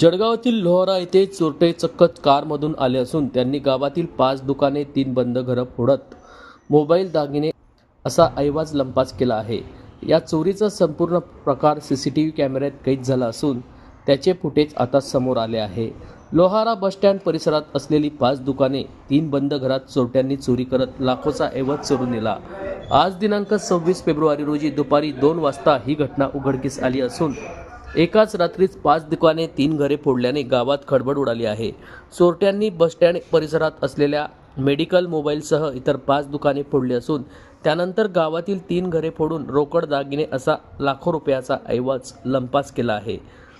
जळगावातील लोहारा येथे चोरटे चक्कत कारमधून आले असून त्यांनी गावातील पाच दुकाने तीन बंद घरं फोडत मोबाईल दागिने असा ऐवाज लंपास केला आहे. या चोरीचा संपूर्ण प्रकार सी सी टी व्ही कॅमेऱ्यात कैद झाला असून त्याचे फुटेज आता समोर आले आहे. लोहारा बसस्टँड परिसरात असलेली पाच दुकाने तीन बंद घरात चोरट्यांनी चोरी करत लाखोचा ऐवज चोरून नेला. आज दिनांक सव्वीस फेब्रुवारी रोजी दुपारी दोन वाजता ही घटना उघडकीस आली असून एकाच रात्रीच पाच दुकाने तीन घरे फोडल्याने गावात खडबड उडाली आहे. चोरट्यांनी बसस्टँड परिसरात असलेल्या मेडिकल मोबाईलसह इतर पाच दुकाने फोडली असून त्यानंतर गावातील तीन घरे फोडून रोकड दागिने असा लाखो रुपयाचा ऐवाज लंपास केला आहे.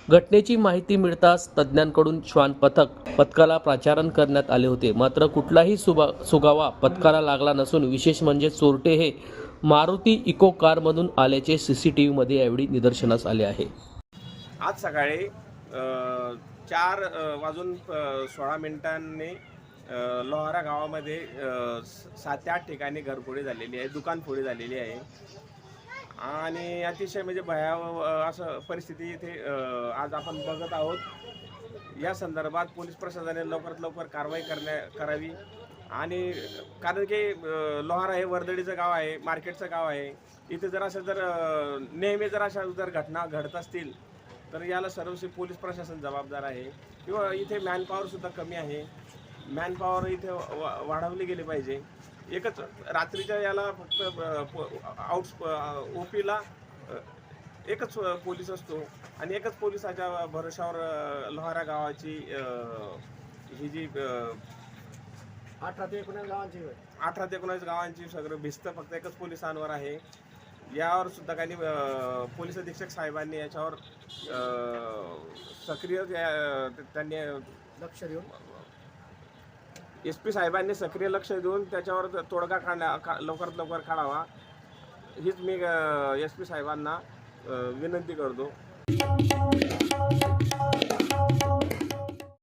घटनेची माहिती मिळताच तज्ज्ञांकडून श्वान पथक पथकाला प्राचारण करण्यात आले होते. मात्र कुठलाही सुबा सुगावा पथकाला लागला नसून विशेष म्हणजे चोरटे हे मारुती इको कारमधून आल्याचे सी सी टी व्हीमध्ये यावेळी निदर्शनास आले आहे. आज सकाळी चार वाजून सोळा मिनिटांनी लोहारा गावामध्ये सात ते आठ ठिकाणी घरफोडी झालेली आहे दुकानफोडी झालेली आहे. आणि अतिशय म्हणजे भयावह असं परिस्थिती इथे आज आपण बघत आहोत. या संदर्भात पोलीस प्रशासनाने लवकरात लवकर कारवाई करण्या करावी. आणि कारण की लोहारा हे वर्दळीचं गाव आहे मार्केटचं गाव आहे. इथे जर असं जर नेहमी जर अशा जर घटना घडत असतील तर याला सर्वस्वी पोलीस प्रशासन जबाबदार आहे. किंवा इथे मॅनपॉवर सुद्धा कमी आहे. मॅनपॉवर इथे वा- वाढवली गेली पाहिजे. एकच रात्रीच्या याला फक्त आउट ओपीला एकच पोलीस असतो. आणि एकच पोलिसाच्या भरोशावर लोहारा गावाची ही जी अठरा ते एकोणीस गावांची. अठरा ते एकोणीस गावांची सगळं भिस्त फक्त एकच पोलिसांवर आहे. यावर सुद्धा काही पोलीस अधीक्षक साहेबांनी याच्यावर सक्रिय त्या- त्यांनी लक्ष देऊन? एस पी साहेबांनी सक्रिय लक्ष देऊन त्याच्यावर तोडगा काढण्या का- लवकरात लवकर काढावा. हीच मी एस पी साहेबांना विनंती करतो.